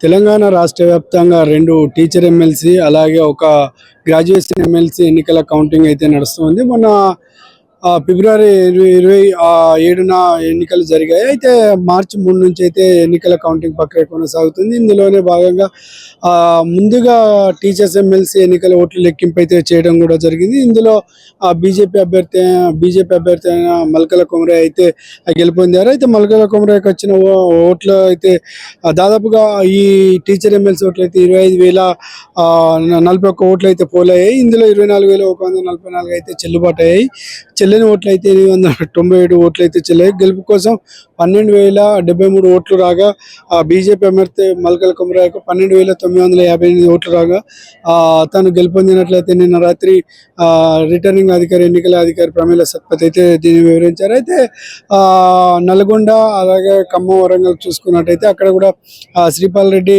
తెలంగాణ రాష్ట్ర వ్యాప్తంగా రెండు టీచర్ ఎమ్మెల్సీ అలాగే ఒక గ్రాడ్యుయేషన్ ఎమ్మెల్సీ ఎన్నికల కౌంటింగ్ అయితే నడుస్తుంది మొన్న ఫిబ్రవరి ఇరవై ఇరవై ఏడున ఎన్నికలు జరిగాయి. అయితే మార్చి మూడు నుంచి అయితే ఎన్నికల కౌంటింగ్ ప్రక్రియ కొనసాగుతుంది. ఇందులోనే భాగంగా ఆ, ముందుగా టీచర్స్ ఎమ్మెల్సీ ఎన్నికల ఓట్ల లెక్కింపు అయితే చేయడం కూడా జరిగింది. ఇందులో బీజేపీ అభ్యర్థి బీజేపీ అభ్యర్థి అయిన మల్కల కుమరే అయితే గెలుపొందారు. అయితే మల్కల కుమరేకి వచ్చిన ఓ- ఓట్లు అయితే దాదాపుగా ఈ టీచర్ ఎమ్మెల్సీ ఓట్లు అయితే ఇరవై ఐదు వేల ఆ, నలభై ఒక్క ఓట్లు అయితే పోలయ్యాయి. ఇందులో ఇరవై నాలుగు వేల ఒక వంద నలభై నాలుగు అయితే చెల్లుబాటు అయ్యాయి. చెల్లని ఓట్లు అయితే ఎనిమిది వందల తొంభై ఏడు ఓట్లు అయితే చెల్లాయి. గెలుపు కోసం పన్నెండు వేల డెబ్బై మూడు ఓట్లు రాగా ఆ, బీజేపీ అభ్యర్థి మల్కల కుమరాకు పన్నెండు వేల తొమ్మిది వందల యాభై ఎనిమిది ఓట్లు రాగా తను గెలుపొందినట్లయితే నిన్న రాత్రి రిటర్నింగ్ అధికారి ఎన్నికల అధికారి ప్రమేల సత్పతి అయితే దీన్ని వివరించారు. అయితే నల్గొండ అలాగే ఖమ్మం వరంగల్ చూసుకున్నట్టయితే అక్కడ కూడా శ్రీపాల్ రెడ్డి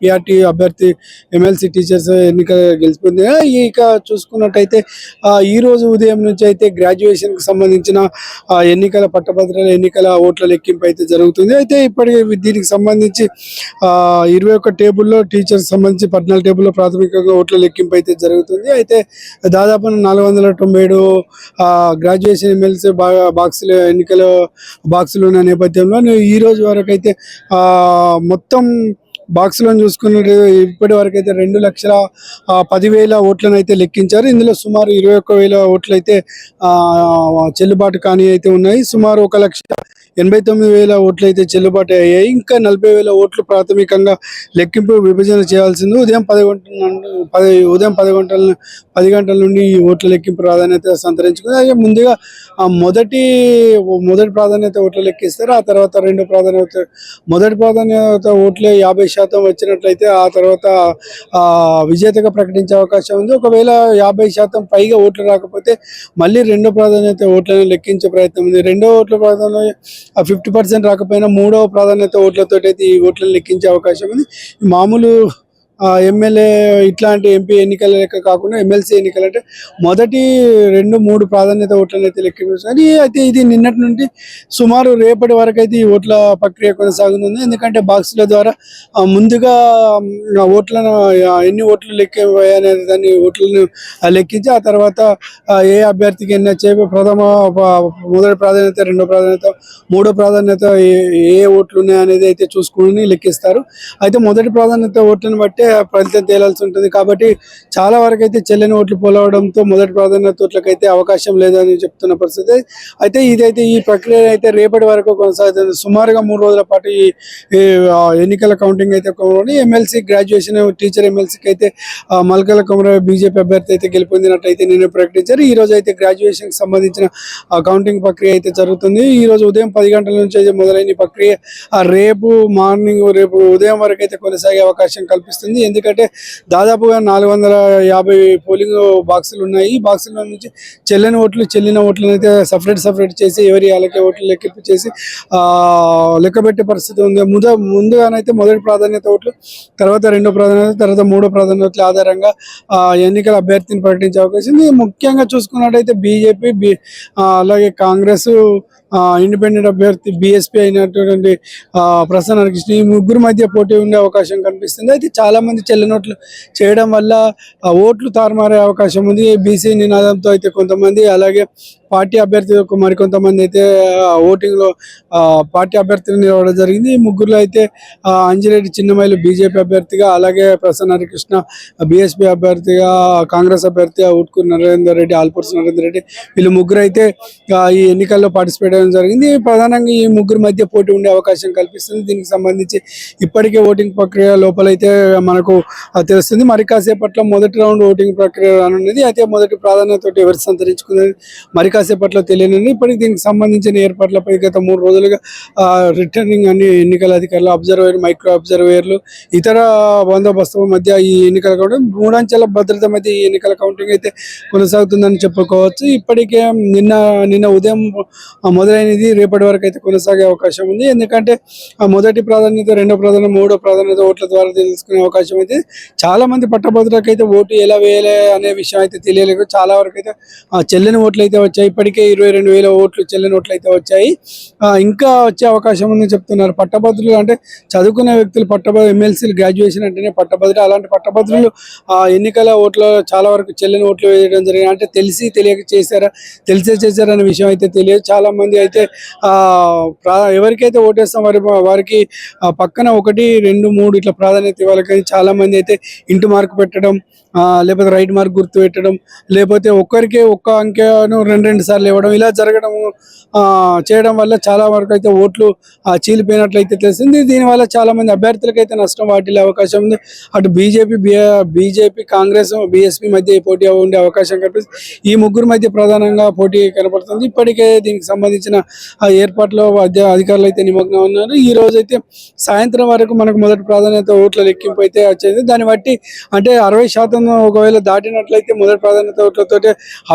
పిఆర్టీ అభ్యర్థి ఎమ్మెల్సీ టీచర్స్ ఎన్నిక గెలిచిపోయింది ఇక చూసుకున్నట్టయితే ఈరోజు ఈ రోజు ఉదయం నుంచి అయితే గ్రాడ్యుయేషన్కి సంబంధించిన ఎన్నికల పట్టభద్రుల ఎన్నికల ఓట్ల లెక్కింపు అయితే జరుగుతుంది. అయితే ఇప్పటి దీనికి సంబంధించి ఇరవై ఒక్క టేబుల్లో టీచర్స్ సంబంధించి పద్నాలుగు టేబుల్లో ప్రాథమికంగా ఓట్ల లెక్కింపు అయితే జరుగుతుంది. అయితే దాదాపు నాలుగు వందల తొంభై ఏడు గ్రాడ్యుయేషన్ ఎమ్మెల్సీ బాగా బాక్సులు ఎన్నికల బాక్సులు ఉన్న నేపథ్యంలో ఈ రోజు వరకు అయితే మొత్తం బాక్స్ బాక్స్లను చూసుకున్నట్టు ఇప్పటి వరకు అయితే రెండు లక్షల ఆ, పదివేల ఓట్లను అయితే లెక్కించారు. ఇందులో సుమారు ఇరవై ఒక్క వేల ఓట్లు అయితే ఆ, చెల్లుబాటు కాని అయితే ఉన్నాయి. సుమారు ఒక లక్ష ఎనభై తొమ్మిది వేల ఓట్లు అయితే చెల్లుబాటు అయ్యాయి. ఇంకా నలభై వేల ఓట్లు ప్రాథమికంగా లెక్కింపు విభజన చేయాల్సింది. ఉదయం పది గంటల పది ఉదయం పది గంటల పది గంటల నుండి ఈ ఓట్ల లెక్కింపు ప్రాధాన్యత సంతరించుకుంది. అలాగే ముందుగా ఆ మొదటి మొదటి ప్రాధాన్యత ఓట్లు లెక్కిస్తారు. ఆ తర్వాత రెండు ప్రాధాన్యత మొదటి ప్రాధాన్యత ఓట్లే యాభై శాతం వచ్చినట్లయితే ఆ తర్వాత ఆ, విజేతగా ప్రకటించే అవకాశం ఉంది. ఒకవేళ యాభై శాతం పైగా ఓట్లు రాకపోతే మళ్ళీ రెండో ప్రాధాన్యత ఓట్లను లెక్కించే ప్రయత్నం ఉంది. రెండో ఓట్ల ప్రాధాన్యత ఆ ఫిఫ్టీ పర్సెంట్ రాకపోయినా మూడవ ప్రాధాన్యత ఓట్లతో అయితే ఈ ఓట్లను లెక్కించే అవకాశం ఉంది. మామూలు ఎమ్మెల్యే ఇట్లాంటి ఎంపీ ఎన్నికల లెక్క కాకుండా ఎమ్మెల్సీ ఎన్నికలు అంటే మొదటి రెండు మూడు ప్రాధాన్యత ఓట్లను అయితే లెక్కించారు అయితే ఇది నిన్నటి నుండి సుమారు రేపటి వరకు అయితే ఈ ఓట్ల ప్రక్రియ కొనసాగుతుంది. ఎందుకంటే బాక్సుల ద్వారా ముందుగా ఓట్లను ఎన్ని ఓట్లు లెక్క దాన్ని ఓట్లను లెక్కించి ఆ తర్వాత ఏ అభ్యర్థికి ఎన్ని వచ్చాయి ప్రథమ మొదటి ప్రాధాన్యత రెండో ప్రాధాన్యత మూడో ప్రాధాన్యత ఏ ఓట్లు ఉన్నాయనేది అయితే చూసుకుని లెక్కిస్తారు. అయితే మొదటి ప్రాధాన్యత ఓట్లను బట్టే ఫలితం తేలాల్సి ఉంటుంది. కాబట్టి చాలా వరకు అయితే చెల్లని ఓట్లు పోలవడంతో మొదటి ప్రాధాన్యత ఓట్లకైతే అయితే అవకాశం లేదని చెప్తున్న పరిస్థితి. అయితే ఇదైతే ఈ ప్రక్రియ అయితే రేపటి వరకు కొనసాగుతుంది. సుమారుగా మూడు రోజుల పాటు ఈ ఎన్నికల కౌంటింగ్ అయితే కొనసాగుతుంది. ఎమ్మెల్సీ గ్రాడ్యుయేషన్ టీచర్ ఎమ్మెల్సీకి అయితే మల్కల కుమర బీజేపీ అభ్యర్థి అయితే గెలుపొందినట్టయితే నేను ప్రకటించారు. ఈ రోజు అయితే గ్రాడ్యుయేషన్కి సంబంధించిన కౌంటింగ్ ప్రక్రియ అయితే జరుగుతుంది. ఈ రోజు ఉదయం పది గంటల నుంచి అయితే మొదలైన ప్రక్రియ రేపు మార్నింగ్ రేపు ఉదయం వరకు అయితే కొనసాగే అవకాశం కల్పిస్తుంది. ఎందుకంటే దాదాపుగా నాలుగు వందల యాభై పోలింగ్ బాక్సులు ఉన్నాయి. ఈ బాక్సుల నుంచి చెల్లని ఓట్లు చెల్లిన ఓట్లను అయితే సపరేట్ సపరేట్ చేసి ఎవరి వాళ్ళకి ఓట్లు లెక్కింపు చేసి ఆ లెక్కబెట్టే పరిస్థితి ఉంది. ముద ముందుగానైతే మొదటి ప్రాధాన్యత ఓట్లు తర్వాత రెండో ప్రాధాన్యత తర్వాత మూడో ప్రాధాన్యతల ఆధారంగా ఎన్నికల అభ్యర్థిని ప్రకటించే అవకాశం ఉంది. ముఖ్యంగా చూసుకున్నట్టయితే బీజేపీ బి అలాగే కాంగ్రెస్ ఇండిపెండెంట్ అభ్యర్థి బీఎస్పీ అయినటువంటి ఆ, ప్రసన్న కృష్ణ ఈ ముగ్గురు మధ్య పోటీ ఉండే అవకాశం కనిపిస్తుంది. అయితే చాలా మంది చెల్లనోట్లు చేయడం వల్ల ఆ, ఓట్లు తారుమారే అవకాశం ఉంది. బీసీ నినాదంతో అయితే కొంతమంది అలాగే పార్టీ అభ్యర్థులకు మరికొంతమంది అయితే ఓటింగ్లో ఆ, పార్టీ అభ్యర్థులు నిలవడం జరిగింది. ఈ ముగ్గురులో అయితే ఆ, అంజిరెడ్డి చిన్నమైలు బీజేపీ అభ్యర్థిగా అలాగే ప్రసన్న హరికృష్ణ బీఎస్పీ అభ్యర్థిగా కాంగ్రెస్ అభ్యర్థిగా ఉట్కూరు నరేందర్ రెడ్డి ఆల్పూర్స్ నరేందర్ రెడ్డి వీళ్ళు ముగ్గురు అయితే ఈ ఎన్నికల్లో పార్టిసిపేట్ అవ్వడం జరిగింది. ప్రధానంగా ఈ ముగ్గురు మధ్య పోటీ ఉండే అవకాశం కల్పిస్తుంది. దీనికి సంబంధించి ఇప్పటికే ఓటింగ్ ప్రక్రియ లోపలైతే మనకు తెలుస్తుంది. మరి కాసేపట్లో మొదటి రౌండ్ ఓటింగ్ ప్రక్రియ రానున్నది. అయితే మొదటి ప్రాధాన్యత ఎవరు సంతరించుకున్నది? మరి కాసేపట్లో తెలియనుంది ఇప్పటికి దీనికి సంబంధించిన ఏర్పాట్లపై గత మూడు రోజులుగా రిటర్నింగ్ అన్ని ఎన్నికల అధికారులు అబ్జర్వేర్ మైక్రో అబ్జర్వేర్లు ఇతర బందోబస్తు మధ్య ఈ ఎన్నికల కౌంటింగ్ మూడంచెల భద్రత మధ్య ఈ ఎన్నికల కౌంటింగ్ అయితే కొనసాగుతుందని చెప్పుకోవచ్చు. ఇప్పటికే నిన్న నిన్న ఉదయం మొదలైనది రేపటి వరకు అయితే కొనసాగే అవకాశం ఉంది. ఎందుకంటే మొదటి ప్రాధాన్యత రెండో ప్రాధాన్యత మూడో ప్రాధాన్యత ఓట్ల ద్వారా తెలుసుకునే అవకాశం అయితే చాలా మంది పట్టభద్రులకు అయితే ఓటు ఎలా వేయలే అనే విషయం అయితే తెలియలేదు. చాలా వరకు అయితే ఆ చెల్లని ఓట్లు అయితే వచ్చాయి. ఇప్పటికే ఇరవై రెండు వేల ఓట్లు చెల్లిన ఓట్లు అయితే వచ్చాయి. ఇంకా వచ్చే అవకాశం ఉందని చెప్తున్నారు. పట్టభద్రులు అంటే చదువుకునే వ్యక్తులు పట్టభద్ర ఎమ్మెల్సీలు గ్రాడ్యుయేషన్ అంటేనే పట్టభద్రులు అలాంటి పట్టభద్రులు ఆ ఎన్నికల ఓట్లు చాలా వరకు చెల్లిన ఓట్లు వేయడం జరిగింది. అంటే తెలిసి తెలియక చేశారా తెలిసే చేశారా అనే విషయం అయితే తెలియదు. చాలా మంది అయితే ఎవరికైతే ఓటేస్తాం వారి వారికి పక్కన ఒకటి రెండు మూడు ఇట్లా ప్రాధాన్యత ఇవ్వాలి కానీ చాలా మంది అయితే ఇంటి మార్క్ పెట్టడం లేకపోతే రైట్ మార్క్ గుర్తు పెట్టడం లేకపోతే ఒక్కరికే ఒక్క అంకెను రెండు రెండు సార్లు ఇవ్వడం ఇలా జరగడం చేయడం వల్ల చాలా వరకు అయితే ఓట్లు చీలిపోయినట్లయితే తెలిసింది. దీనివల్ల చాలా మంది అభ్యర్థులకు అయితే నష్టం వాటిల్లే అవకాశం ఉంది. అటు బీజేపీ బీజేపీ కాంగ్రెస్ బీఎస్పీ మధ్య పోటీ ఉండే అవకాశం కనిపిస్తుంది. ఈ ముగ్గురు మధ్య ప్రధానంగా పోటీ కనపడుతుంది. ఇప్పటికే దీనికి సంబంధించిన ఆ ఏర్పాట్లో అధికారులు అయితే నిమగ్నం ఉన్నారు. ఈ రోజు అయితే సాయంత్రం వరకు మనకు మొదటి ప్రాధాన్యత ఓట్ల లెక్కింపు అయితే వచ్చేది. దాన్ని బట్టి అంటే అరవై శాతం ఒకవేళ దాటినట్లయితే మొదటి ప్రాధాన్యత ఓట్లతో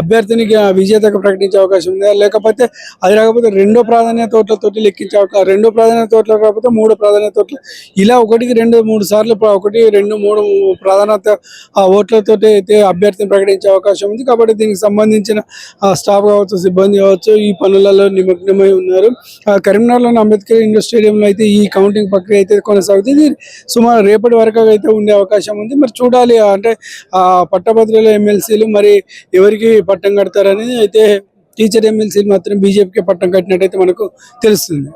అభ్యర్థిని విజేతకు ప్రకటించే అవకాశం ఉంది. లేకపోతే అది రాకపోతే రెండో ప్రాధాన్యత తోటలతోటి లెక్కించే అవకాశం రెండో ప్రాధాన్యత తోటలు కాకపోతే మూడు ప్రాధాన్యత తోటలు. ఇలా ఒకటికి రెండు మూడు సార్లు ఒకటి రెండు మూడు ప్రాధాన్యత ఆ ఓట్లతోటి అయితే అభ్యర్థిని ప్రకటించే అవకాశం ఉంది. కాబట్టి దీనికి సంబంధించిన స్టాఫ్ కావచ్చు సిబ్బంది కావచ్చు ఈ పనులలో నిమగ్నమై ఉన్నారు. ఆ కరీంనగర్లోని అంబేద్కర్ ఇండోర్ స్టేడియంలో అయితే ఈ కౌంటింగ్ ప్రక్రియ అయితే కొనసాగుతుంది. సుమారు రేపటి వరకు అయితే ఉండే అవకాశం ఉంది. మరి చూడాలి అంటే ఆ పట్టభద్రుల ఎమ్మెల్సీలు మరి ఎవరికి పట్టం కడతారని అయితే టీచర్ ఎమ్మెల్సీలు మాత్రం బీజేపీకి పట్టం కట్టినట్టయితే మనకు తెలుస్తుంది.